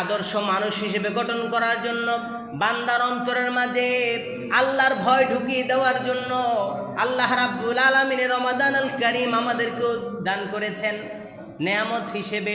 আদর্শ মানুষ হিসেবে গঠন করার জন্য, বান্দার অন্তরের মাঝে আল্লাহর ভয় ঢুকিয়ে দেওয়ার জন্য আল্লাহ রাব্বুল আলমিনের রমাদান আল করিম আমাদেরকেও দান করেছেন নেয়ামত হিসেবে।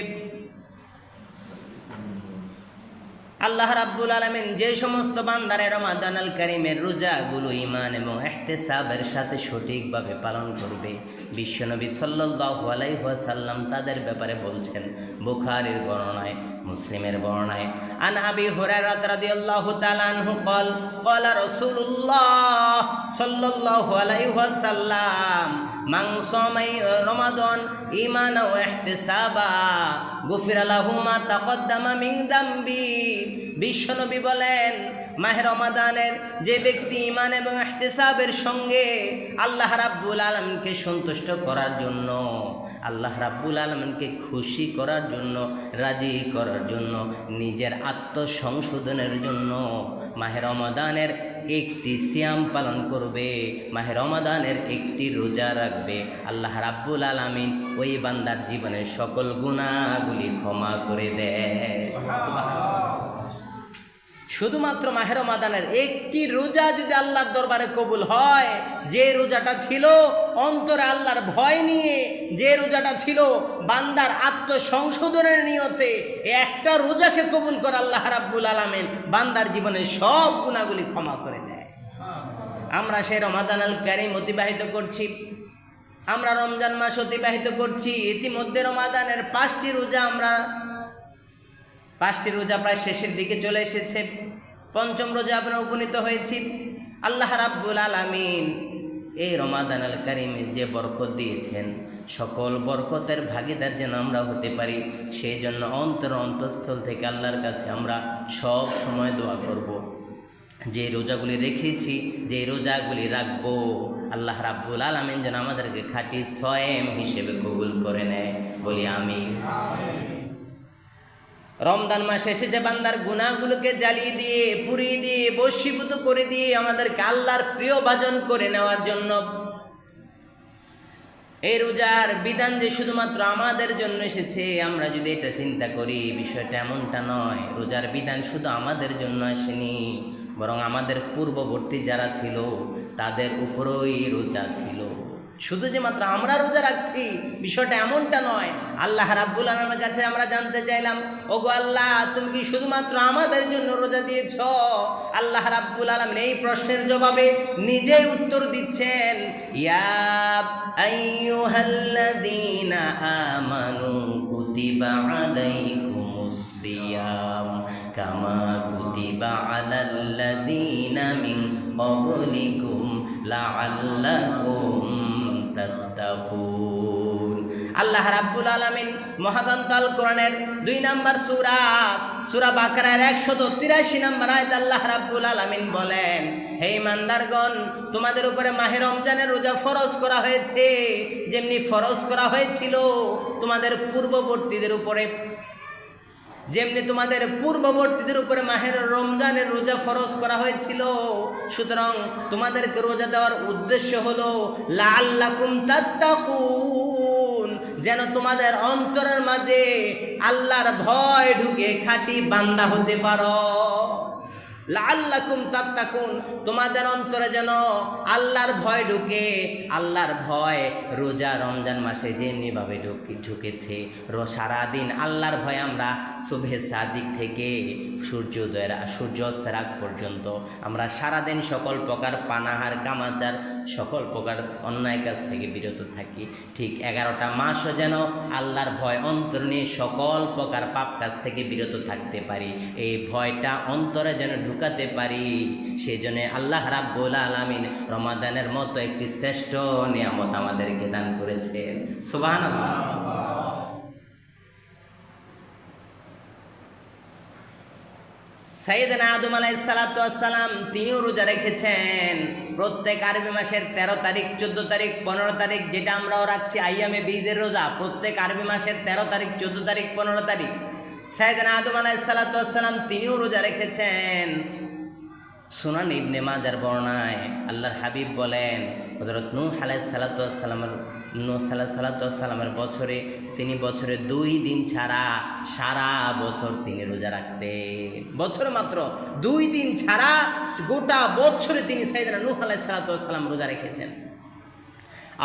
আল্লাহ রাব্বুল আলমিন যে সমস্ত বান্দারে রমাদান আল করিমের রোজাগুলো ইমান এবং এহতেসাবের সাথে সঠিকভাবে পালন করবে, বিশ্বনবী সাল্লাল্লাহু আলাইহি ওয়াসাল্লাম তাদের ব্যাপারে বলছেন, বুখারীর বর্ণনায় মুসলিমের বর্ণনায় আন আবি হুরায়রা রাদিয়াল্লাহু তাআলা আনহু قال قال رسول الله صلى الله عليه وسلم من صام رمضان ايمانا واحتسابا غفر له ما تقدم من ذنبه বিশ্বনবী বলেন, মাহে রমাদানের যে ব্যক্তি ইমান এবং ইহতিসাবের সঙ্গে আল্লাহ রাব্বুল আলমকে সন্তুষ্ট করার জন্য, আল্লাহ রাব্বুল আলমকে খুশি করার জন্য, রাজি করার জন্য, নিজের আত্মসংশোধনের জন্য মাহে রমাদানের একটি সিয়াম পালন করবে, মাহে রমাদানের একটি রোজা রাখবে। আল্লাহ রাব্বুল আলামিন ওই বান্দার জীবনের সকল গুণাগুলি ক্ষমা করে দেয়। শুধুমাত্র মাহের মাদানের একটি রোজা যদি আল্লাহর দরবারে কবুল হয়, যে রোজাটা ছিল অন্তরে আল্লাহর ভয় নিয়ে, যে রোজাটা ছিল বান্দার আত্মসংশোধনের নিয়তে একটা রোজাকে কবুল করে আল্লাহ রাব্বুল আলামিন বান্দার জীবনের সব গুণাগুলি ক্ষমা করে দেয়। আমরা সেই রমাদান আল কারিম অতিবাহিত করছি, আমরা রমজান মাস অতিবাহিত করছি, ইতিমধ্যে রমাদানের পাঁচটি রোজা আমরা পাঁচটি রোজা প্রায় শেষের দিকে চলে এসেছে। পঞ্চম রোজা আমরা উপনীত হয়েছি। আল্লাহ রাব্বুল আলামিন এই রমাদান আল কারিমে যে বরকত দিয়েছেন, সকল বরকতের ভাগিদার যেন আমরা হতে পারি সেই জন্য অন্তর অন্তঃস্থল থেকে আল্লাহর কাছে আমরা সব সময় দোয়া করব। যে রোজাগুলি রেখেছি, যে রোজাগুলি রাখব, আল্লাহ রাব্বুল আলামিন যেন আমাদেরকে খাঁটি সয়েম হিসেবে কবুল করে নেয়। বলি আমি রমজান মাসে এসে যে বান্দার গুণাগুলোকে জ্বালিয়ে দিয়ে, পুড়িয়ে দিয়ে, বশীভূত করে দিয়ে আমাদেরকে আল্লাহর প্রিয় ভাজন করে নেওয়ার জন্য এই রোজার বিধান যে শুধুমাত্র আমাদের জন্য এসেছে, আমরা যদি এটা চিন্তা করি, বিষয়টা এমনটা নয়। রোজার বিধান শুধু আমাদের জন্য আসেনি, বরং আমাদের পূর্ববর্তী যারা ছিল, তাদের উপরই রোজা ছিল। শুধু যে মাত্র আমরা রোজা রাখছি, বিষয়টা এমনটা নয়। আল্লাহ রাব্বুল আলমের কাছে আমরা জানতে চাইলাম, ওগো আল্লাহ, তুমি কি শুধুমাত্র আমাদের জন্য রোজা দিয়েছ? আল্লাহ রাব্বুল আলম এই প্রশ্নের জবাবে নিজেই উত্তর দিচ্ছেন আমানু সিয়াম, কামা লাআল্লাকুম তাত্তাকুন আল্লাহ রাব্বুল আলামিন মহাগন্তাল কোরআনের দুই নাম্বার সূরা সূরা বাকারার একশত তিরাশি নাম্বার আয়াত আল্লাহ রাব্বুল আলামিন বলেন, হে ইমানদারগণ, তোমাদের উপরে মাহে রমজানের রোজা ফরজ করা হয়েছে। যেমনি ফরজ করা হয়েছিল, তোমাদের পূর্ববর্তীদের উপরে যেমনি তোমাদের পূর্ববর্তীদের উপরে মাহের রমজানের রোজা ফরজ করা হয়েছিল, সুতরাং তোমাদেরকে রোজা দেওয়ার উদ্দেশ্য হলো লাল্লাকুম তাত্তাকুন, যেন তোমাদের অন্তরের মাঝে আল্লাহর ভয় ঢুকে খাটি বান্দা হতে পারো। লাল্লাকুম তাত্তাকুন, তোমাদের অন্তরে যেন আল্লাহর ভয় ঢুকে। আল্লাহর ভয় রোজা রমজান মাসে যেমনিভাবে ঢুকে, ঢুকেছে সারাদিন আল্লাহর ভয় আমরা শুভে সাদিক থেকে সূর্যোদয়ের, সূর্যাস্তের আগ পর্যন্ত আমরা সারাদিন সকল প্রকার পানাহার, কামাচার, সকল প্রকার অন্যায় কাজ থেকে বিরত থাকি। ঠিক এগারোটা মাসও যেন আল্লাহর ভয় অন্তর নিয়ে সকল প্রকার পাপ কাজ থেকে বিরত থাকতে পারি। এই ভয়টা অন্তরে যেন ঢুকাতে পারি। সেই জন্য আল্লাহ রাব্বুল আলামিন রমাদানের মতো একটি শ্রেষ্ঠ নিয়ামত আমাদেরকে দান করেছেন। সুবহানাল্লাহ। সাইয়েদনা আদম আলাইসালাম তিনিও রোজা রেখেছেন। প্রত্যেক আরবি মাসের তেরো তারিখ, চোদ্দ তারিখ, পনেরো তারিখ, যেটা আমরাও রাখছি আইয়ামে বীজের রোজা, প্রত্যেক আরবি মাসের তেরো তারিখ, চোদ্দ তারিখ, পনেরো তারিখ। সাইয়েদনা আদম আলাইসালাম তিনিও রোজা রেখেছেন। সুনান ইবনে মাজার বর্ণায় আল্লাহর হাবিব বলেন হজরত নূহ আলাই সালাতামের নূহ সাল্লাহ সালাতামের বছরে, তিনি বছরে দুই দিন ছাড়া সারা বছর তিনি রোজা রাখতেন। বছরে মাত্র দুই দিন ছাড়া গোটা বছরে তিনি সাইদানা নূহ আলাই সালাতাম রোজা রেখেছেন।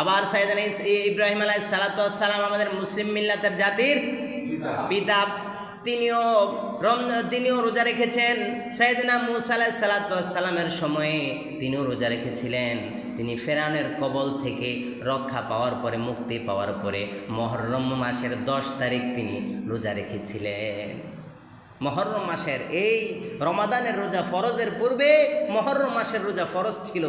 আবার সাইদানা ইব্রাহিম আলাই সালাতাম আমাদের মুসলিম মিল্লাতের জাতির পিতা। তিনিও রম, তিনিও রোজা রেখেছেন। সাইদিনা মুসা আলাহ সালাতামের সময়ে তিনিও রোজা রেখেছিলেন। তিনি ফেরানের কবল থেকে রক্ষা পাওয়ার পরে, মুক্তি পাওয়ার পরে মহরম মাসের দশ তারিখ তিনি রোজা রেখেছিলেন। মহরম মাসের এই রমাদানের রোজা ফরজের পূর্বে মহরম মাসের রোজা ফরজ ছিল।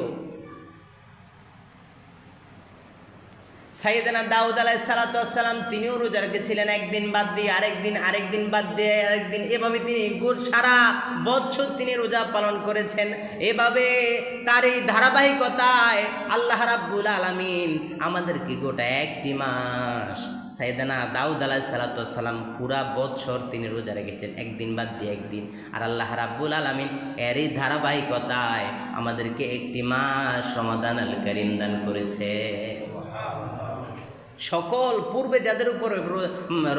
সাইয়েদানা দাউদ আলাই সালাতাম তিনিও রোজা রেখেছিলেন। একদিন বাদ দিয়ে আরেকদিন আরেকদিন বাদ দিয়ে আরেকদিন এভাবে তিনি গোট সারা বছর তিনি রোজা পালন করেছেন। এভাবে তার এই ধারাবাহিকতায় আল্লাহ রাব্বুল আলামিন আমাদেরকে গোটা একটি মাস সাইদানা দাউদ আলাহ সালাতাম পুরা বছর তিনি রোজা রেখেছেন। একদিন বাদ দিয়ে একদিন। আর আল্লাহ রাব্বুল আলামিন এরই ধারাবাহিকতায় আমাদেরকে একটি মাস সমাধান আল করিম দান করেছে। সকল পূর্বে যাদের উপরে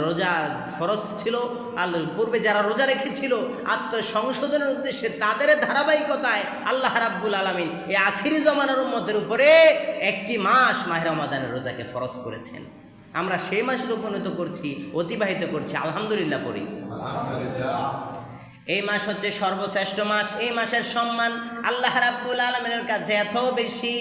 রোজা ফরজ ছিল আর পূর্বে যারা রোজা রেখেছিল, আত্মসংশোধনের উদ্দেশ্যে তাদের ধারাবাহিকতায় আল্লাহ রাব্বুল আলমিন এই আখিরি জমানার উম্মতের উপরে একটি মাস মাহের রমাদানের রোজাকে ফরজ করেছেন। আমরা সেই মাসে উপনীত করছি, অতিবাহিত করছি, আলহামদুলিল্লাহ পড়ি। এই মাস হচ্ছে সর্বশ্রেষ্ঠ মাস। এই মাসের সম্মান আল্লাহ রাব্বুল আলমিনের কাছে এত বেশি,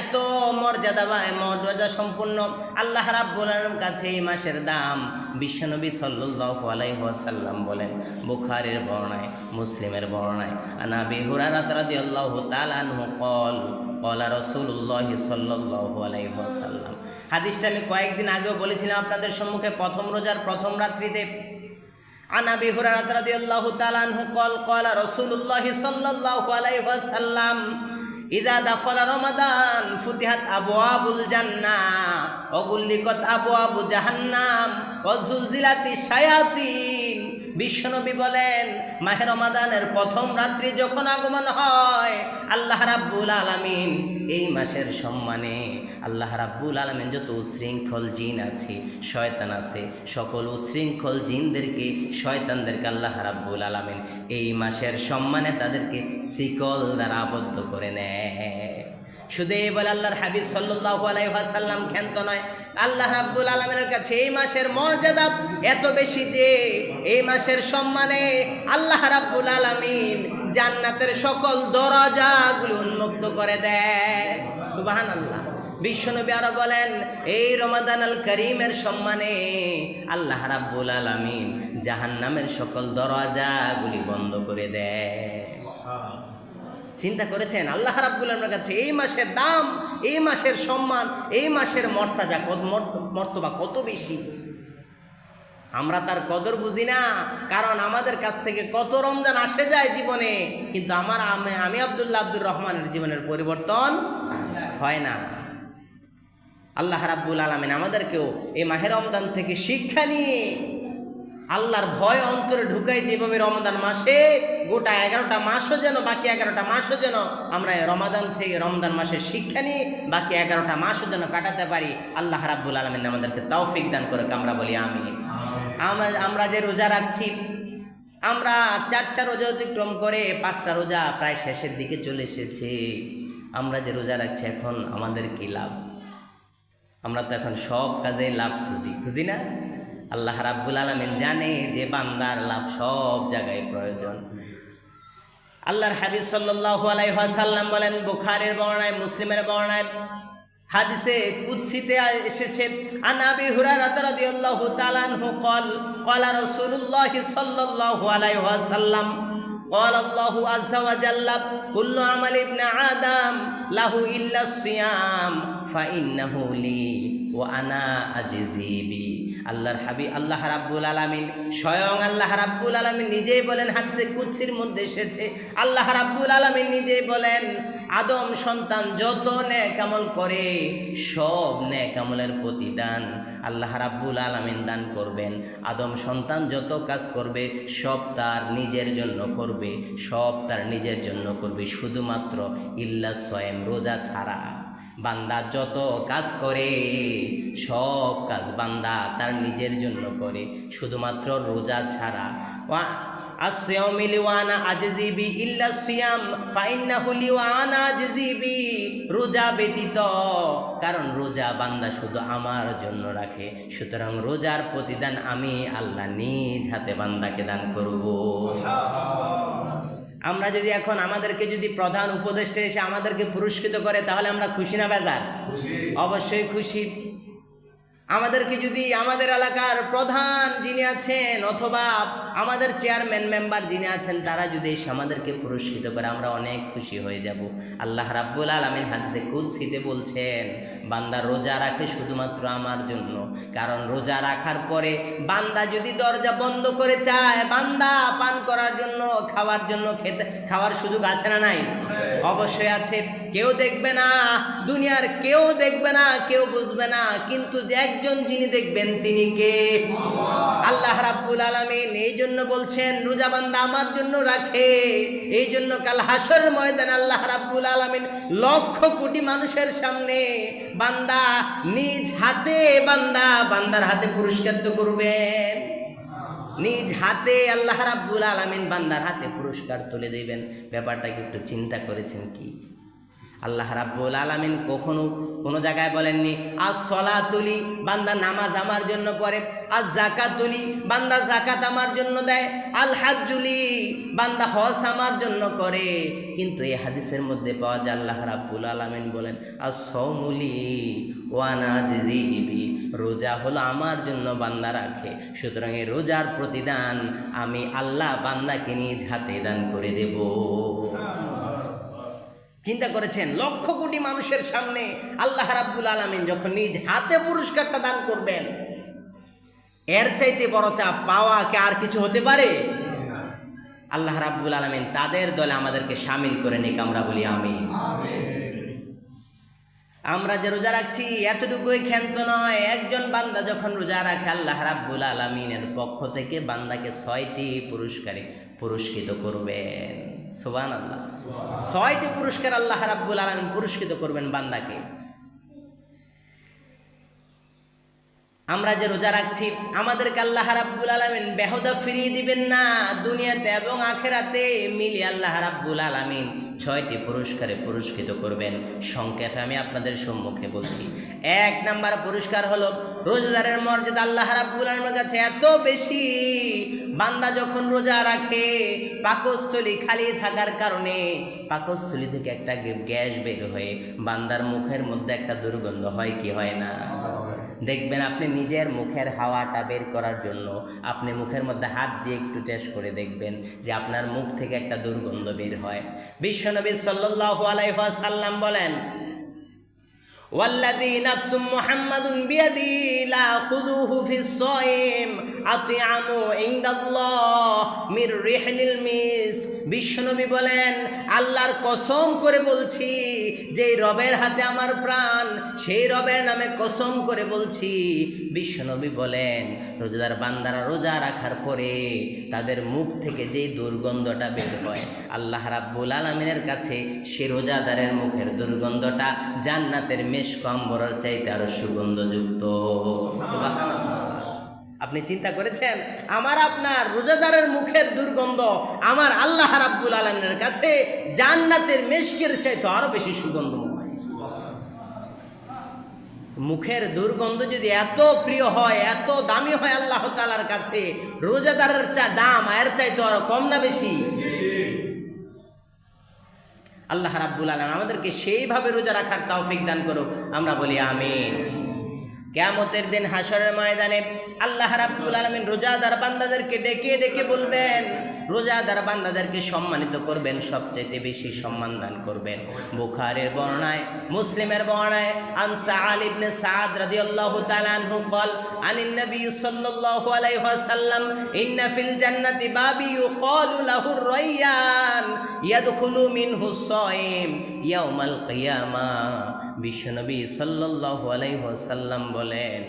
এত মর্যাদা বা মর্যাদা সম্পূর্ণ। আল্লাহ রাব্বুল আলমের কাছে এই মাসের দাম বিশ্বনবী সাল্লু আলাইসাল্লাম বলেন। বুখারের বর্ণায়, মুসলিমের বর্ণায়। আনাবি হুরারাত রাদিয়াল্লাহু তাআলা আনহু কল কলা রসুল্লাহ সাল্লাল্লাহু আলাইহি ওয়াসাল্লাম। হাদিসটা আমি কয়েকদিন আগেও বলেছিলাম আপনাদের সম্মুখে। প্রথম রোজার প্রথম রাত্রিতে عن ابي هريره رضي الله تعالى عنه قال قال رسول الله صلى الله عليه وسلم اذا دخل رمضان فتحت ابواب الجنه وغلقت ابواب جهنم وزلزلت الشياطين বিশ্বনবী বলেন মাহের রমাদানের প্রথম রাত্রি যখন আগমন হয়, আল্লাহ রাব্বুল আলামিন এই মাসের সম্মানে আল্লাহ রাব্বুল আলামিন যত উশৃঙ্খল জিন আছে, শয়তান আছে, সকল উশৃঙ্খল জিনদেরকে, শয়তানদেরকে আল্লাহ রাব্বুল আলামিন এই মাসের সম্মানে তাদেরকে শিকল দ্বারা আবদ্ধ করে নেয়। শুধু এই বলে আল্লাহর হাবিব সাল্লাহ আলাইসাল্লাম খ্যান্ত নয়, আল্লাহ রাব্বুল আলমের কাছে এই মাসের মর্যাদা এত বেশি যে এই মাসের সম্মানে আল্লাহ রাব্বুল আলমিন জান্নাতের সকল দরজাগুলো উন্মুক্ত করে দেয়। সুবাহান আল্লাহ বিশ্বনবী আরও বলেন, এই রমাদান আল করিমের সম্মানে আল্লাহ রাব্বুল আলমিন জাহান্নামের সকল দরজাগুলি বন্ধ করে দেয়। চিন্তা করেছেন? আল্লাহ রাব্বুলের কাছে এই মাসের দাম, এই মাসের সম্মান, এই মাসের মর্তাজা মর্তবা কত বেশি? আমরা তার কদর বুঝি না, কারণ আমাদের কাছ থেকে কত রমজান আসে যায় জীবনে, কিন্তু আমার আমি আবদুল্লাহ আব্দুর রহমানের জীবনের পরিবর্তন হয় না। আল্লাহ রাব্বুল আলমিন আমাদেরকেও এই মাহের রমদান থেকে শিক্ষা নিয়ে আল্লাহর ভয় অন্তরে ঢুকাই যেভাবে রমদান মাসে, গোটা এগারোটা মাসও যেন, বাকি এগারোটা মাসও যেন আমরা রমাদান থেকে রমদান মাসের শিক্ষা নিয়ে বাকি এগারোটা মাসও যেন কাটাতে পারি। আল্লাহ রাব্বুল আলমিন আমাদেরকে তৌফিক দান করে আমরা বলি আমি আমরা যে রোজা রাখছি, আমরা চারটা রোজা অতিক্রম করে পাঁচটা রোজা প্রায় শেষের দিকে চলে এসেছে। আমরা যে রোজা রাখছি এখন আমাদের কি লাভ? আমরা তো এখন সব কাজে লাভ খুঁজি খুঁজি না? আল্লাহ রাব্বুল আলমিন জানে যে বান্দার লাভ সব জায়গায় প্রয়োজন আল্লাহর হাবিব সাল্লাল্লাহু আলাইহি ওয়াসাল্লাম বলেন বুখারীর বর্ণায় মুসলিমের বর্ণায় হাদিসে কুদসিতে এসেছে আন আবি হুরায়রা রাদিয়াল্লাহু তাআলা আনহু قال قال رسول الله صلى الله عليه وسلم قال الله عز وجل كل عمل ابن آدم له إلا الصيام فإنه لي وأنا أجزي بي আল্লাহর হাবি আল্লাহ রাব্বুল আলামিন। স্বয়ং আল্লাহ রাব্বুল আলামিন নিজেই বলেন, হাদসে কুৎসির মধ্যে এসেছে। আল্লাহ রাব্বুল আলামিন নিজেই বলেন, আদম সন্তান যত আমল করে, সব আমলের প্রতিদান আল্লাহ রাব্বুল আলামিন দান করবেন। আদম সন্তান যত কাজ করবে, সব তার নিজের জন্য করবে, সব তার নিজের জন্য করবে, শুধুমাত্র ইল্লা সয়েম, রোজা ছাড়া। বান্দা যত কাজ করে, সব কাজ বান্দা তার নিজের জন্য করে। শুধুমাত্র রোজা ছাড়া। আজজিবি রোজা ব্যতীত। কারণ রোজা বান্দা শুধু আমার জন্য রাখে। সুতরাং রোজার প্রতিদান আমি আল্লাহ নিজ হাতে বান্দাকে দান করব। আমরা যদি এখন আমাদেরকে যদি প্রধান উপদেষ্টা এসে আমাদেরকে পুরস্কৃত করে তাহলে আমরা খুশি না বেজার? অবশ্যই খুশি। আমাদেরকে যদি আমাদের এলাকার প্রধান যিনি আছেন অথবা আমাদের চেয়ারম্যান মেম্বার যিনি আছেন, তারা যদি এসে আমাদেরকে পুরস্কৃত করে, আমরা অনেক খুশি হয়ে যাব। আল্লাহ রাব্বুল আলমিন হাদিসে কুৎসিতে বলছেন, বান্দা রোজা রাখে শুধুমাত্র আমার জন্য। কারণ রোজা রাখার পরে বান্দা যদি দরজা বন্ধ করে চায়, বান্দা পান করার জন্য, খাওয়ার জন্য খেতে, খাওয়ার সুযোগ আছে না নাই? অবশ্যই আছে। কেউ দেখবে না, দুনিয়ার কেউ দেখবে না, কেউ বুঝবে না, কিন্তু একজন যিনি দেখবেন, তিনি কে? আল্লাহ রাব্বুল আলামিন। এই জন্য বলছেন, রোজা বান্দা আমার জন্য রাখে। এই জন্য কাল হাসর ময়দান আল্লাহ রাব্বুল আলামিন লক্ষ কোটি মানুষের সামনে বান্দা নিজ হাতে বান্দা বান্দার হাতে পুরস্কার তো করবেন। নিজ হাতে আল্লাহ রাব্বুল আলামিন বান্দার হাতে পুরস্কার তুলে দেবেন। ব্যাপারটা কি একটু চিন্তা করেছেন কি? আল্লাহ রাব্বুল আলামিন কখনো কোনো জায়গায় বলেননি, আজ সলা তুলি, বান্দা নামাজ আমার জন্য পড়ে, আজ জাকাত তুলি, বান্দা জাকাত আমার জন্য দেয়, আল হাজ্জুলি, বান্দা হজ আমার জন্য করে। কিন্তু এই হাদিসের মধ্যে পাওয়া যায়, আল্লাহ রাব্বুল আলামিন বলেন, আজ সৌমুলি ওয়ানা জিবি রোজা হলো আমার জন্য বান্দা রাখে। সুতরাং এই রোজার প্রতিদান আমি আল্লাহ বান্দাকে নিজ হাতে দান করে দেব। চিন্তা করেছেন, লক্ষ কোটি মানুষের সামনে আল্লাহ রাব্বুল আলামিন যখন নিজ হাতে পুরস্কারটা দান করবেন, এর চাইতে বড় চাপ পাওয়া কে আর কিছু হতে পারে? আল্লাহ রাব্বুল আলামিন তাদের দলে আমাদেরকে সামিল করে নিক, আমরা বলি আমি আমরা যে রোজা রাখছি এতটুকুই ক্ষান্ত নয়, একজন বান্দা যখন রোজা রাখে, আল্লাহ রাব্বুল আলমিনের পক্ষ থেকে বান্দাকে ছয়টি পুরস্কারে পুরস্কৃত করবেন। সুবান আল্লাহ ছয়টি পুরস্কার আল্লাহ রাব্বুল আলমিন পুরস্কৃত করবেন বান্দাকে। আমরা যে রোজা রাখছি, আমাদেরকে আল্লাহ রাব্বুল আলামিন বেহদা ফিরিয়ে দিবেন না। দুনিয়াতে এবং আখেরাতে মিলি আল্লাহ রাব্বুল আলামিন ছয়টি পুরস্কারে পুরস্কৃত করবেন। সংক্ষেপে আমি আপনাদের সম্মুখে বলছি। এক নাম্বার পুরস্কার হলো, রোজাদারের মর্যাদা আল্লাহ রাব্বুল আলমের কাছে এত বেশি। বান্দা যখন রোজা রাখে, পাকস্থলী খালি থাকার কারণে পাকস্থলী থেকে একটা গ্যাস বের হয়ে বান্দার মুখের মধ্যে একটা দুর্গন্ধ হয়, কি হয় না? দেখবেন আপনি নিজের মুখের হাওয়াটা বের করার জন্য আপনি মুখের মধ্যে হাত দিয়ে একটু টেস্ট করে দেখবেন যে আপনার মুখ থেকে একটা দুর্গন্ধ বের হয় বিশ্বনবী সাল্লাল্লাহু আলাইহি ওয়াসাল্লাম বলেন والذي نفس محمد بيدي لا خذوه في الصائم أطعم عند الله من رحل المسك বিশ্বনবী বলেন আল্লাহর কসম করে বলছি যে রবের হাতে আমার প্রাণ, সেই রবের নামে কসম করে বলছি, বিশ্বনবী বলেন, রোজাদার বান্দারা রোজা রাখার পরে তাদের মুখ থেকে যেই দুর্গন্ধটা বের হয়, আল্লাহ রাব্বুল আলমিনের কাছে সে রোজাদারের মুখের দুর্গন্ধটা জান্নাতের মেষ কম্বরের চাইতে আরও সুগন্ধযুক্ত। আপনি চিন্তা করেছেন? আমার আপনার রোজাদারের মুখের দুর্গন্ধ আমার আল্লাহ রাব্বুল আলমের কাছে জান্নাতের মেশকের চাইতে আরও বেশি সুগন্ধ মুখের দুর্গন্ধ যদি এত প্রিয় হয়, এত দামি হয় আল্লাহ তালার কাছে, রোজাদারের চা দাম এর চাইতে আরও কম না বেশি? আল্লাহ রাব্বুল আলম আমাদেরকে সেইভাবে রোজা রাখার তৌফিক দান করুক। আমরা বলি আমিন। কেয়ামতের দিন হাসরের ময়দানে আল্লাহ রাব্দুল আলমিন রোজাদার বান্দাদেরকে ডেকে ডেকে বলবেন রোজাদার বান্দাদেরকে সম্মানিত করবেন সবচেয়ে বেশি সম্মান দান করবেন। বুখারের বর্ণায়, মুসলিমের বর্ণায়, আনসা আলিবনে সাদ রাদি আল্লাহু তালানহু কল, আনিন নবী সাল্লাল্লাহু আলাইহি ওয়াসাল্লাম, ইন্না ফিল জান্নাতি বাবি ইউকালু লাহু রাইয়ান ইয়াদখুলু মিনহু সাইম ইয়াউমাল কিয়ামা। বিশ্বনবী সাল্লাল্লাহু আলাইহি ওয়াসাল্লাম বলেন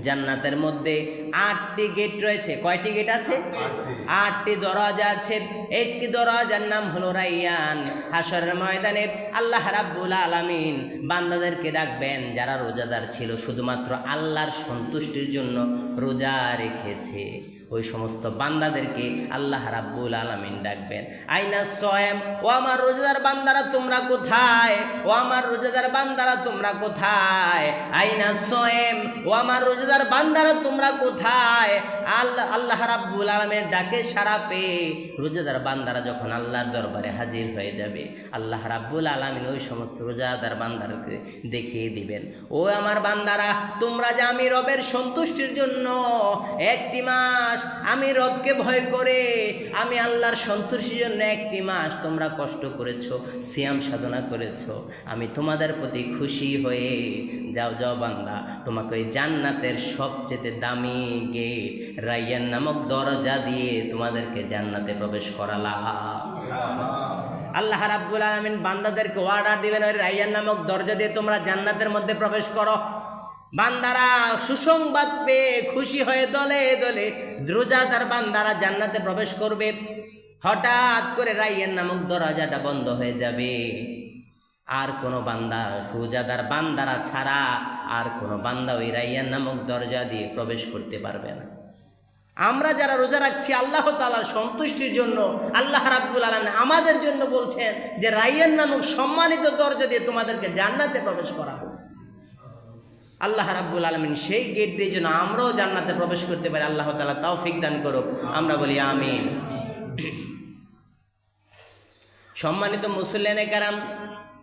জান্নাতের মধ্যে আটটি গেট রয়েছে। কয়টি গেট আছে? আটটি। দরজা আছে। একটি দরজার নাম হলো রাইয়ান। হাসরের ময়দানে আল্লাহ রাব্বুল আলামিন বান্দাদেরকে ডাকবেন যারা রোজাদার ছিল শুধুমাত্র আল্লাহর সন্তুষ্টির জন্য রোজা রেখেছে। ওই সমস্ত বান্দাদেরকে আল্লাহ রাব্বুল আলামিন ডাকবেন। আইনা সয়েম, ও আমার রোজাদার বান্দারা, তোমরা কোথায়? ও আমার রোজাদার বান্দারা, তোমরা কোথায়? আইনা সয়েম, ও আমার রোজাদার বান্দারা, তোমরা কোথায়? আল্লাহ আল্লাহ রাব্বুল আলামিনের ডাকে সারা পেয়ে রোজাদার বান্দারা যখন আল্লাহর দরবারে হাজির হয়ে যাবে, আল্লাহ রাব্বুল আলামিন ওই সমস্ত রোজাদার বান্দারকে দেখিয়ে দিবেন। ও আমার বান্দারা, তোমরা যে আমি রবের সন্তুষ্টির জন্য একটি মাস আমি রবকে ভয় করে, আমি আল্লাহর সন্তুষ্টির জন্য একটি মাস তোমরা কষ্ট করেছ, সিয়াম সাধনা করেছ, আমি তোমাদের প্রতি খুশি হয়ে, যাও যাও বান্দা, তোমাকে ওই জান্নাতের সবচেয়ে দামি গেট রাইয়ান নামক দরজা দিয়ে তোমাদেরকে জান্নাতে প্রবেশ করালাম। আল্লাহ রাব্বুল আলামিন বান্দাদেরকে অর্ডার দিবেন, ওই রাইয়ান নামক দরজা দিয়ে তোমরা জান্নাতের মধ্যে প্রবেশ করো। বান্দারা সুসংবাদ পেয়ে খুশি হয়ে দলে দলে দ্রুজাদার বান্দারা জান্নাতে প্রবেশ করবে। হঠাৎ করে রাইয়ান নামক দরজাটা বন্ধ হয়ে যাবে। আর কোনো বান্দা রোজাদার বান্দারা ছাড়া আর কোনো বান্দা ওই রাইয়ান নামক দরজা দিয়ে প্রবেশ করতে পারবে না। আমরা যারা রোজা রাখছি, আল্লাহ তালার সন্তুষ্টির জন্য, আল্লাহ রাব্বুল আলম আমাদের জন্য বলছেন যে রাইয়ান নামক সম্মানিত দরজা দিয়ে তোমাদেরকে জান্নাতে প্রবেশ করাবো। আল্লাহ রাব্বুল আলমিন সেই গেট দিয়ে যেন আমরাও জান্নাতে প্রবেশ করতে পারি, আল্লাহ তালা তৌফিক দান করুক। আমরা বলি আমিন। সম্মানিত মুসল্লেনে কারাম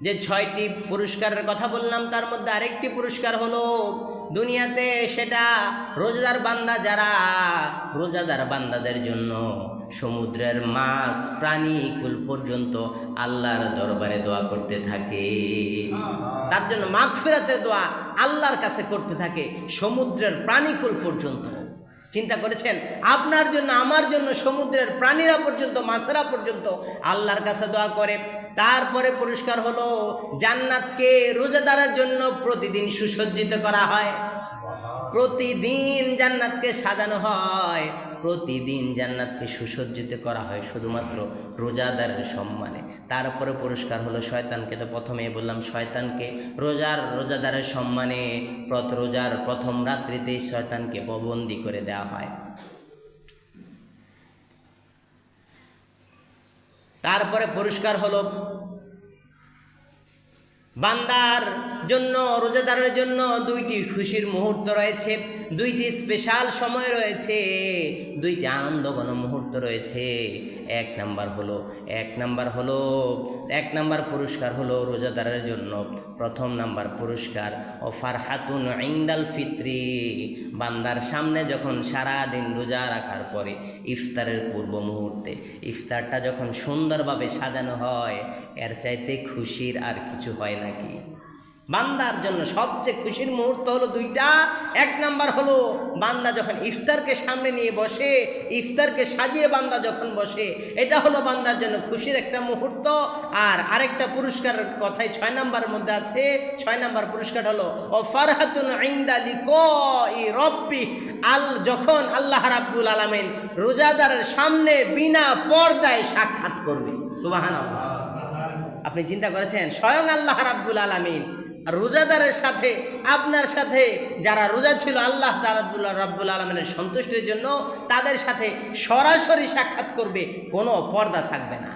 যে ছয়টি পুরস্কারের কথা বললাম, তার মধ্যে আরেকটি পুরস্কার হলো, দুনিয়াতে সেটা রোজাদার বান্দা যারা, রোজাদার বান্দাদের জন্য সমুদ্রের মাছ প্রাণী কুল পর্যন্ত আল্লাহর দরবারে দোয়া করতে থাকে। তার জন্য মাঘ ফেরাতে দোয়া আল্লাহর কাছে করতে থাকে, সমুদ্রের প্রাণীকুল পর্যন্ত। চিন্তা করেছেন? আপনার জন্য, আমার জন্য সমুদ্রের প্রাণীরা পর্যন্ত, মাছেরা পর্যন্ত আল্লাহর কাছে দোয়া করে। তারপরে পুরস্কার হলো, জান্নাতকে রোজাদারের জন্য প্রতিদিন সুসজ্জিত করা হয়। প্রতিদিন জান্নাতকে সাজানো হয়, প্রতিদিন জান্নাতকে সুসজ্জিত করা হয় শুধুমাত্র রোজাদারের সম্মানে। তারপরে পুরস্কার হলো শয়তানকে, তো প্রথমেই বললাম শয়তানকে, রোজার রোজাদারের সম্মানে রোজার প্রথম রাত্রিতেই শয়তানকে ববন্দি করে দেওয়া হয়। তারপরে পুরস্কার হলো। বান্দার জন্য, রোজাদারের জন্য দুইটি খুশির মুহূর্ত রয়েছে, দুইটি স্পেশাল সময় রয়েছে, দুইটি আনন্দঘন মুহূর্ত রয়েছে। এক নাম্বার হলো, এক নাম্বার হলো, এক নাম্বার পুরস্কার হলো রোজাদারের জন্য। প্রথম নাম্বার পুরস্কার ও ফারহাতুন ইন্দাল ফিত্রি। বান্দার সামনে যখন সারা দিন রোজা রাখার পরে ইফতারের পূর্ব মুহূর্তে ইফতারটা যখন সুন্দরভাবে সাজানো হয়, এর চাইতে খুশির আর কিছু হয় নাকি? বান্দার জন্য সবচেয়ে খুশির মুহূর্ত হলো দুইটা। এক নাম্বার হলো, বান্দা যখন ইফতারকে সামনে নিয়ে বসে, ইফতারকে সাজিয়ে বান্দা যখন বসে, এটা হলো বান্দার জন্য খুশির একটা মুহূর্ত। আর আরেকটা পুরস্কার কথাই ছয় নাম্বারের মধ্যে আছে, ছয় নাম্বার পুরস্কার হলো, ও ফারহাতুন ইন্দা লিকো ই রব্বি আল যখন আল্লাহ রাব্বুল আলামিন রোজাদারের সামনে বিনা পর্দায় সাক্ষাৎ করবে। সুবহানাল্লাহ। আপনি চিন্তা করেছেন? স্বয়ং আল্লাহ রাব্বুল আলামিন রোজাদারের সাথে, আপনার সাথে, যারা রোজা ছিল, আল্লাহ তারাবুল্লাহ রাব্বুল আলমিনের সন্তুষ্টির জন্য তাদের সাথে সরাসরি সাক্ষাৎ করবে, কোনো পর্দা থাকবে না।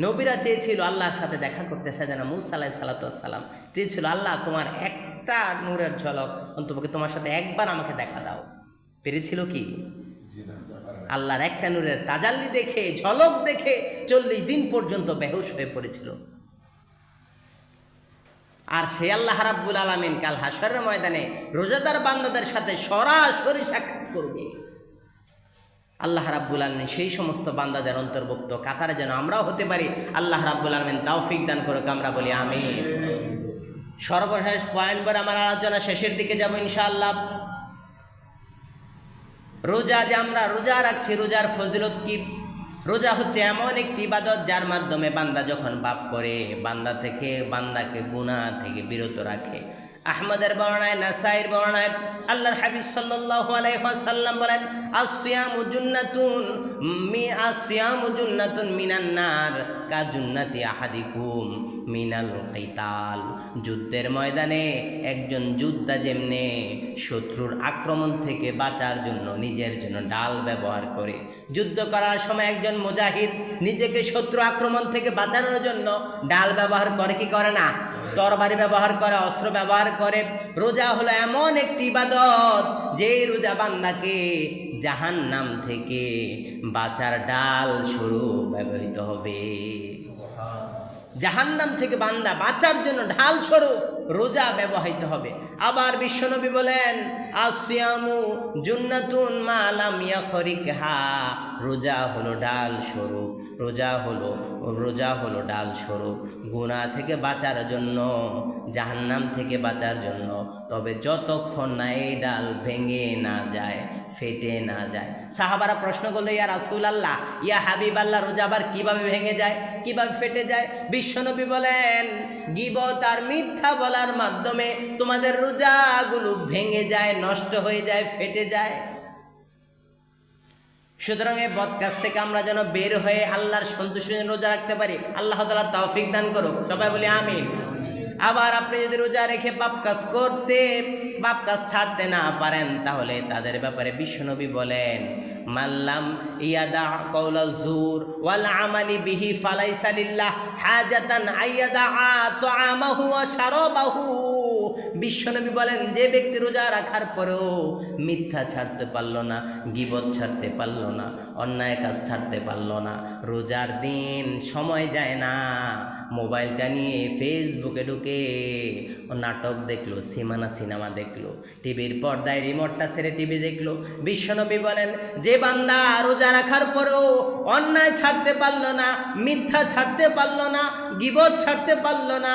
নবীরা চেয়েছিল আল্লাহর সাথে দেখা করতে সাজানা মুসা আলাহ সালাতাম চেয়েছিল, আল্লাহ, তোমার একটা নূরের ঝলক, অন্তপক্ষে তোমার সাথে একবার আমাকে দেখা দাও। পেরেছিল কি? আল্লাহর একটা নূরের তাজাল্লি দেখে, ঝলক দেখে চল্লিশ দিন পর্যন্ত বেহুশ হয়ে পড়েছিল। আর সে আল্লাহ রাব্বুল আলমিন কাল হাসরের ময়দানে রোজাদার বান্দাদের সাথে সরাসরি সাক্ষাৎ করবে। আল্লাহ রাব্বুল আলমিন সেই সমস্ত বান্দাদের অন্তর্ভুক্ত, কাতারে যেন আমরাও হতে পারি। আল্লাহ রাব্বুল আলমিন তৌফিক দান করুক, আমরা বলি আমি সর্বশেষ পয়েন্ট পর আমার আলোচনা শেষের দিকে যাব ইনশাআল্লাহ। রোজা যে আমরা রোজা রাখছি, রোজার ফজিলত কি? রোজা হচ্ছে এমন একটি ইবাদত যার মাধ্যমে বান্দা যখন পাপ করে, বান্দা থেকে বান্দাকে গুণা থেকে বিরত রাখে। আহমদের বর্ণায় নাসাইর বর্ণায়, আল্লাহর হাবিব সাল্লাল্লাহু আলাইহি ওয়াসাল্লাম বলেন, আসিয়ামু জুন্নাতুন মি আসিয়ামু জুন্নাতুন মিনান নার, কা জুন্নাতি আহাদিকুম মিনাল কিতাল। যুদ্ধের ময়দানে একজন যোদ্ধা যেমনে শত্রুর আক্রমণ থেকে বাঁচার জন্য নিজের জন্য ডাল ব্যবহার করে, যুদ্ধ করার সময় একজন মুজাহিদ নিজেকে শত্রু আক্রমণ থেকে বাঁচানোর জন্য ডাল ব্যবহার করে, কি করে না? তরবারি ব্যবহার করে অস্ত্র ব্যবহার করে। রোজা হলো এমন একটি ইবাদত যেই রোজা বান্দাকে জাহান নাম থেকে বাঁচার ডাল স্বরূপ ব্যবহৃত হবে। জাহান্নাম থেকে বান্দা বাঁচার জন্য ঢাল স্বরূপ। রোজা ব্যবহৃত হবে। আবার বিশ্বনবী বলেন, আসিয়ামু জুন্নাতুন মালাম ইয়াখরিকহা। রোজা হলো ডাল স্বরূপ, রোজা হলো রোজা হলো ডাল স্বরূপ। গুনাহ থেকে বাঁচার জন্য, জাহান্নাম থেকে বাঁচার জন্য, তবে যতক্ষণ না এই ডাল ভেঙে না যায় ফেটে না যায়। সাহাবারা প্রশ্ন করল, ইয়া রাসুল আল্লাহ ইয়া হাবিব আল্লাহ রোজা আবার কীভাবে ভেঙে যায়? কীভাবে ফেটে যায়? বিশ্বনবী বলেন, গিবত আর মিথ্যা বলার মাধ্যমে তোমাদের রোজাগুলো ভেঙে যায়, নষ্ট হয়ে যায়, ফেটে যায়। সুতরাং এই বদকাজ থেকে আমরা যেন বের হয়ে আল্লাহর সন্তুষ্ট রোজা রাখতে পারি। আল্লাহ তালা তৌফিক দান করুক। সবাই বলি, আমিন। আবার আপনি যদি রোজা রেখে পাপ কাজ করতে, পাপ কাজ ছাড়তে না পারেন, তাহলে তাদের ব্যাপারে বিশ্বনবী বলেন, মাল্লাম ইয়াদা কৌলা জুর ওয়াল আমালি বিহি ফালাইসা লিল্লাহ হাজাতান আইয়াদা তাআমাহু ওয়া শারাবাহু। বিশ্বনবী বলেন, যে ব্যক্তি রোজা রাখার পরেও মিথ্যা ছাড়তে পারল না, গিবত ছাড়তে পারল না, অন্যায় কাজ ছাড়তে পারল না, রোজার দিন সময় যায় না, মোবাইলটা নিয়ে ফেসবুকে ঢুকে ও নাটক দেখল সিমানা সিনেমা দেখল, টিভির পর্দায় রিমোটটা ছেড়ে টিভি দেখল। বিশ্বনবী বলেন, যে বান্দা রোজা রাখার পরেও অন্যায় ছাড়তে পারল না, মিথ্যা ছাড়তে পারল না, গিবত ছাড়তে পারল না,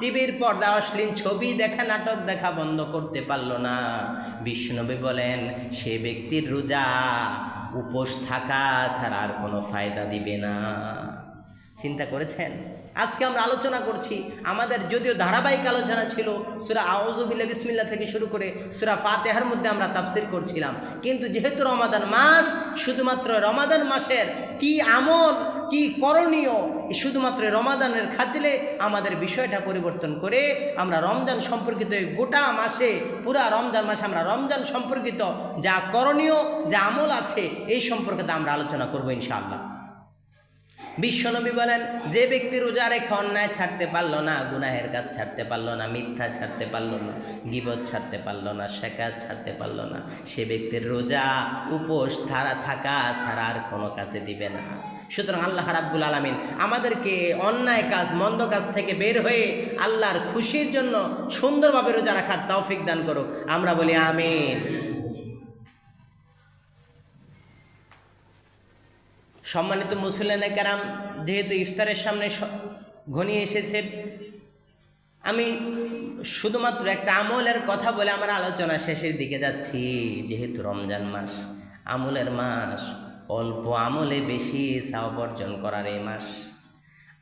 টিভির পর্দা অশ্লীল ছবি দেখা, নাটক দেখা বন্ধ করতে পারল না। বিষ্ণবী বলেন, সে ব্যক্তির রোজা উপোস থাকা ছাড়া আর কোনো ফায়দা দিবে না। চিন্তা করেছেন? আজকে আমরা আলোচনা করছি আমাদের যদিও ধারাবাহিক আলোচনা ছিল সুরা আউজুবিল্লা বিসমিল্লা থেকে শুরু করে সুরা ফাতেহার মধ্যে আমরা তাফসির করছিলাম। কিন্তু যেহেতু রমাদান মাস, শুধুমাত্র রমাদান মাসের কি আমল, কি করণীয় শুধুমাত্র রমাদানের খাতিলে আমাদের বিষয়টা পরিবর্তন করে আমরা রমজান সম্পর্কিত গোটা মাসে, পুরা রমজান মাসে আমরা রমজান সম্পর্কিত যা করণীয়, যা আমল আছে, এই সম্পর্কে আমরা আলোচনা করব ইনশাআল্লাহ। বিশ্বনবী বলেন, যে ব্যক্তি রোজা রেখে অন্যায় ছাড়তে পারল না, গুনাহের কাজ ছাড়তে পারল না, মিথ্যা ছাড়তে পারল না, গিবত ছাড়তে পারল না শেখাত ছাড়তে পারল না, সে ব্যক্তির রোজা, উপোস, ধারা, থাকা ছাড়া আর কোনো কাজে দিবে না। সুতরাং আল্লাহ রাব্বুল আলমিন আমাদেরকে অন্যায় কাজ, মন্দ কাজ থেকে বের হয়ে আল্লাহর খুশির জন্য সুন্দরভাবে রোজা রাখার তৌফিক দান করুক। আমরা বলি, আমিন। সম্মানিত মুসলিনে কেরাম, যেহেতু ইফতারের সামনে ঘনিয়ে এসেছে, আমি শুধুমাত্র একটা আমলের কথা বলে আমার আলোচনা শেষের দিকে যাচ্ছি। যেহেতু রমজান মাস, আমলের মাস, অল্প আমলে বেশি সাওয়াব অর্জন করার এই মাস।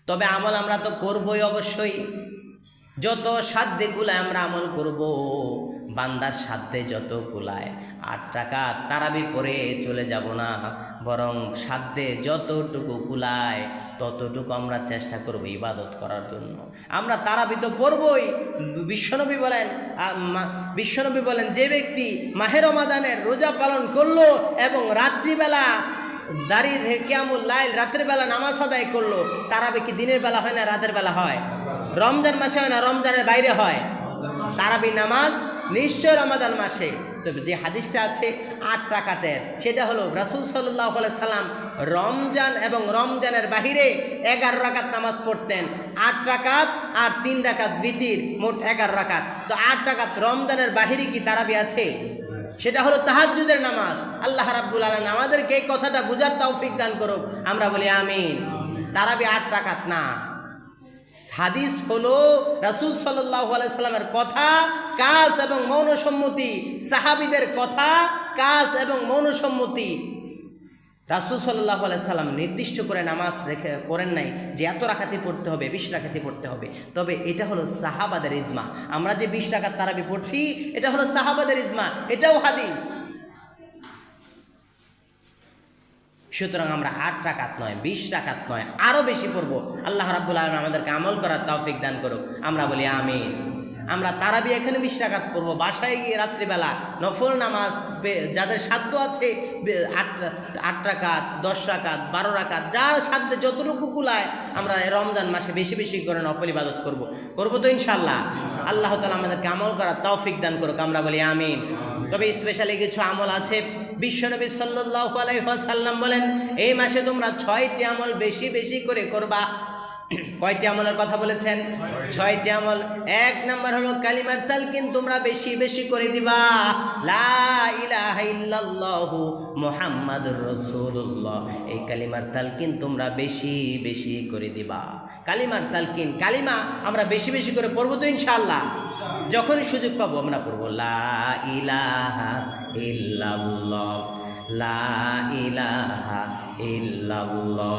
তবে আমল আমরা তো করবই অবশ্যই। যত সাধ্যে কুলায় আমরা আমল করব, বান্দার সাধ্যে যত কুলায়, আট টাকা তারাবি পরে চলে যাব না। বরং সাধ্যে যতটুকু কুলায়, ততটুকু আমরা চেষ্টা করব ইবাদত করার জন্য। আমরা তারাবি তো পড়বই। বিশ্বনবী বলেন বিশ্বনবী বলেন, যে ব্যক্তি মাহের রমাদানের রোজা পালন করল এবং রাত্রিবেলা দাঁড়িয়ে কেমন লাইল রাতের বেলা নামাজ আদায় করল। তারাবি কি দিনের বেলা হয় না রাতের বেলা হয়? রমজান মাসে হয় না রমজানের বাইরে হয়? তারাবি নামাজ নিশ্চয় রমাদান মাসে। তবে যে হাদিসটা আছে, আট টাকাতের সেটা হলো রাসুল সাল্লাহ সাল্লাম রমজান এবং রমজানের বাহিরে এগারো রাকাত নামাজ পড়তেন। আট রাকাত আর তিন রাকাত ভিতির, মোট এগারো রাকাত। তো আট রাকাত রমজানের বাহিরে কি তারাবি আছে? সেটা হলো তাহাজুদের নামাজ। আল্লাহ রাব্বুল আলম আমাদেরকে এই কথাটা বুঝার তৌফিক দান করুক। আমরা বলি আমিন। তারাবি আট টাকাত না। হাদিস হলো রাসুল সাল্লামের কথা, কাজ এবং মৌনসম্মতি। সাহাবিদের কথা, কাজ এবং মৌনসম্মতি। রাসুল সাল্লাহ সাল্লাম নির্দিষ্ট করে নামাজ রেখে করেন নাই যে এত রাখাতি পড়তে হবে, বিশ রাখাতি পড়তে হবে। তবে এটা হলো সাহাবাদের ইজমা। আমরা যে বিশ রাখাত তারাবি পড়ছি, এটা হলো সাহাবাদের ইজমা। এটাও হাদিস। সুতরাং আমরা আট রাকাত নয়, বিশ রাকাত নয় আরও বেশি পড়ব। আল্লাহ রাব্বুল আলম আমাদেরকে আমল করার তৌফিক দান করুক। আমরা বলি আমিন। আমরা তারাবি এখানে বিশ রাকাত পড়ব বাসায় গিয়ে রাত্রিবেলা নফল নামাজ যাদের সাধ্য আছে আট আট রাকাত, দশ রাকাত, বারো রাকাত, যার সাধ্যে যতটুকু কুলায়, আমরা রমজান মাসে বেশি বেশি করে নফল ইবাদত করব। করব তো ইনশাল্লাহ আল্লাহ তালা আমাদেরকে আমল করার তৌফিক দান করুক, আমরা বলি আমিন। তবে স্পেশালি কিছু আমল আছে। বিশ্বনবী সাল্লাল্লাহু আলাইহি ওয়াসাল্লাম বলেন, এই মাসে তোমরা ছয়টি আমল বেশি বেশি করে করবা। কয়টি আমলের কথা বলেছেন? ছয়টি আমল। এক নাম্বার হলো, কালিমার তালকিন তোমরা বেশি বেশি করে দিবা। লা ইলাহা ইল্লাল্লাহু মুহাম্মাদুর রাসূলুল্লাহ। এই কালিমার তালকিন তোমরা বেশি বেশি করে দিবা। কালিমার তালকিন, কালিমা আমরা বেশি বেশি করে পড়ব তো ইনশাআল্লাহ। যখনই সুযোগ পাবো আমরা পড়ব, লা ইলাহা ইল্লাল্লাহ। লা ইলাহা ইল্লাল্লাহ।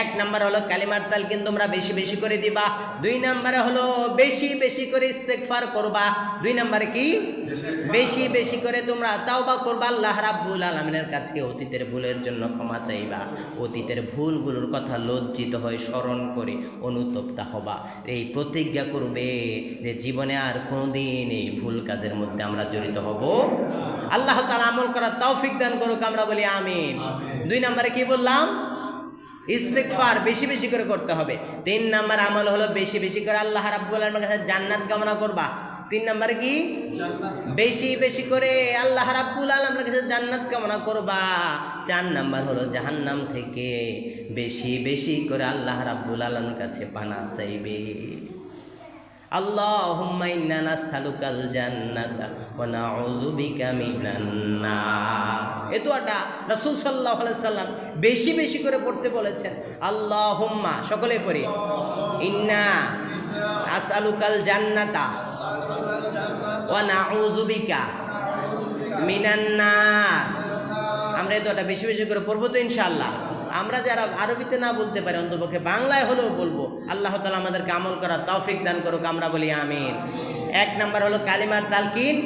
এক নাম্বার হলো কালিমার তালকিন তোমরা বেশি বেশি করে দিবা। দুই নাম্বারে হলো বেশি বেশি করে ইস্তেগফার করবা। দুই নাম্বারে কি? বেশি বেশি করে তোমরা তাওবা করবা। আল্লাহ রাব্বুল আলামিনের কাছে অতীতের ভুলের জন্য ক্ষমা চাইবা। অতীতের ভুলগুলোর কথা লজ্জিত হয়ে স্মরণ করে অনুতপ্তা হবা। এই প্রতিজ্ঞা করবে যে জীবনে আর কোনোদিন এই ভুল কাজের মধ্যে আমরা জড়িত হব আল্লাহ তাআলা আমল করার তৌফিক দান করুক আমরা বলি আমিন। দুই নম্বরে কি বললাম? ইস্তেকফার বেশি বেশি করে করতে হবে। তিন নাম্বার আমল হলো বেশি বেশি করে আল্লাহ রাব্বুল আলামিনের কাছে জান্নাত কামনা করবা। তিন নাম্বার কি? বেশি বেশি করে আল্লাহ রাব্বুল আলমের কাছে জান্নাত কামনা করবা। চার নাম্বার হলো জাহান্নাম থেকে বেশি বেশি করে আল্লাহ রাব্বুল আলমের কাছে পানা চাইবে। বেশি বেশি করে পড়তে বলেছেন। আল্লাহ আল্লাহুম্মা, সকলে পড়ি। ইন্না আসআলুকাল জান্নাতা ওয়া মিনান নার। আমরা এই দোয়াটা বেশি বেশি করে পড়ব তো ইনশাআল্লাহ। আমরা যারা আরবিতে না বলতে পারি অন্তপক্ষে বাংলায় হলেও বলব, আল্লাহ তালা আমাদেরকে আমল করার তৌফিক দান করুক, আমরা বলি আমিন। এক নাম্বার হলো কালিমার তালকিন,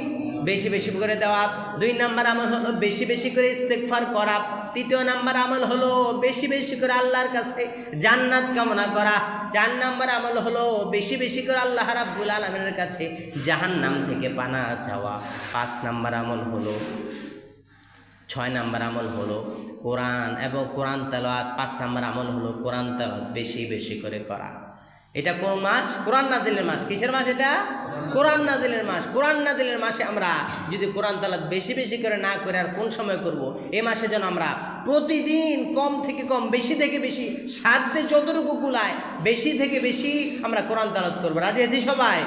বেশি বেশি করে দেওয়া দুই নাম্বার আমল হলো বেশি বেশি করে ইস্তেকফার করা তৃতীয় নাম্বার আমল হলো বেশি বেশি করে আল্লাহর কাছে জান্নাত কামনা করা চার নাম্বার আমল হলো বেশি বেশি করে আল্লাহ রাব্বুল আলমিনের কাছে জাহান্নাম থেকে পানা চাওয়া। পাঁচ নাম্বার আমল হলো, ছয় নাম্বার আমল হলো কোরআন এবং কোরআন তেলাওয়াত পাঁচ নাম্বার আমল হলো কোরআন তেলাওয়াত বেশি বেশি করে করা। এটা কোন মাস? কোরআন নাজিলের মাস। কিসের মাস এটা? কোরআন নাজিলের মাস। কোরআন নাজিলের মাসে আমরা যদি কোরআন তালাত বেশি বেশি করে না করে আর কোন সময় করব? এই মাসে যেন আমরা প্রতিদিন কম থেকে কম, বেশি থেকে বেশি, সাধ্যে যতটুকু কুলায়, বেশি থেকে বেশি আমরা কোরআন তালাত করব। রাজি আছি সবাই?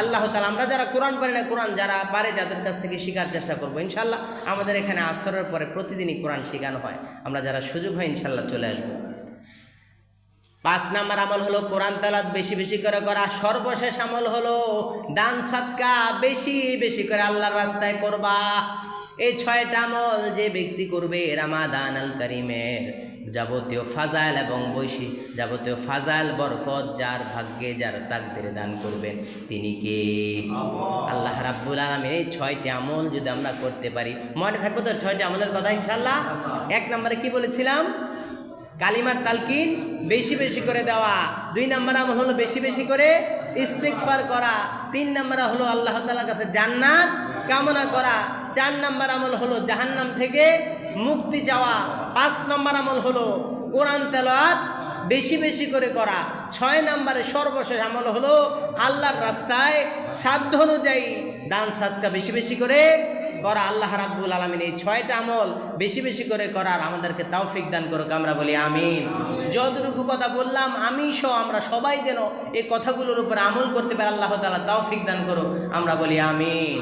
আল্লাহ তালা আমরা যারা কোরআন পারি না, কোরআন যারা পারে যাদের কাছ থেকে শেখার চেষ্টা করব ইনশাল্লাহ আমাদের এখানে আসরের পরে প্রতিদিনই কোরআন শেখানো হয়। আমরা যারা সুযোগ হয় ইনশাল্লাহ চলে আসব। পাঁচ নাম্বার আমল হলো কোরআন তালাত বেশি বেশি করে করা। সর্বশেষ আমল হলো দান সাতকা বেশি বেশি করে আল্লাহর রাস্তায় করবা। এই ছয়টা আমল যে ব্যক্তি করবে রামাদান আল করিমের। যাবতীয় ফাজাইল এবং বৈশি যাবতীয় ফাজাইল, বরকত, যার ভাগ্যে, যার তাকদের দান করবেন তিনি কে? আল্লাহ রাব্বুল আলমীর এই ছয়টি আমল যদি আমরা করতে পারি, মনে থাকব তো ছয়টি আমলের কথা ইনশাল্লাহ এক নম্বরে কি বলেছিলাম? কালিমার তালকিন বেশি বেশি করে দেওয়া। দুই নাম্বার আমল হলো বেশি বেশি করে ইস্তিকফার করা। তিন নাম্বার হলো আল্লাহ তালার কাছে জান্নাত কামনা করা। চার নাম্বার আমল হলো জাহান্নাম থেকে মুক্তি যাওয়া। পাঁচ নাম্বার আমল হলো কোরআন তেলাওয়াত বেশি বেশি করে করা। ছয় নম্বরে সর্বশেষ আমল হলো আল্লাহর রাস্তায় সাধ্য অনুযায়ী দান সাদকা বেশি বেশি করে করা আল্লাহ রাব্বুল আলমিন। এই ছয়টা আমল বেশি বেশি করে করার আমাদেরকে তৌফিক দান করুক, আমরা বলি আমিন। যতটুকু কথা বললাম, আমি সহ আমরা সবাই যেন এই কথাগুলোর উপর আমল করতে পারি, আল্লাহ তালা তাওফিক দান করুক, আমরা বলি আমিন।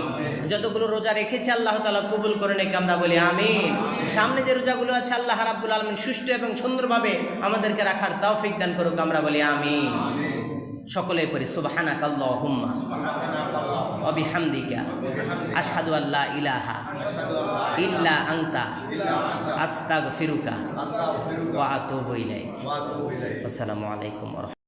যতগুলো রোজা রেখেছে, আল্লাহ তালা কবুল করে নেক, আমরা বলি আমিন। সামনে যে রোজাগুলো আছে, আল্লাহ রাব্বুল আলমিন সুষ্ঠু এবং সুন্দরভাবে আমাদেরকে রাখার তৌফিক দান করুক, আমরা বলি আমিন। সকলে পড়ি সুবহানাক আল্লাহুম্মা ওয়া বিহামদিকা আশহাদু আল্লাহ ইলাহা ইল্লা আংতা আস্তাগফিরুকা ওয়া আতুবু ইলাইক। আসসালামু আলাইকুম ওয়া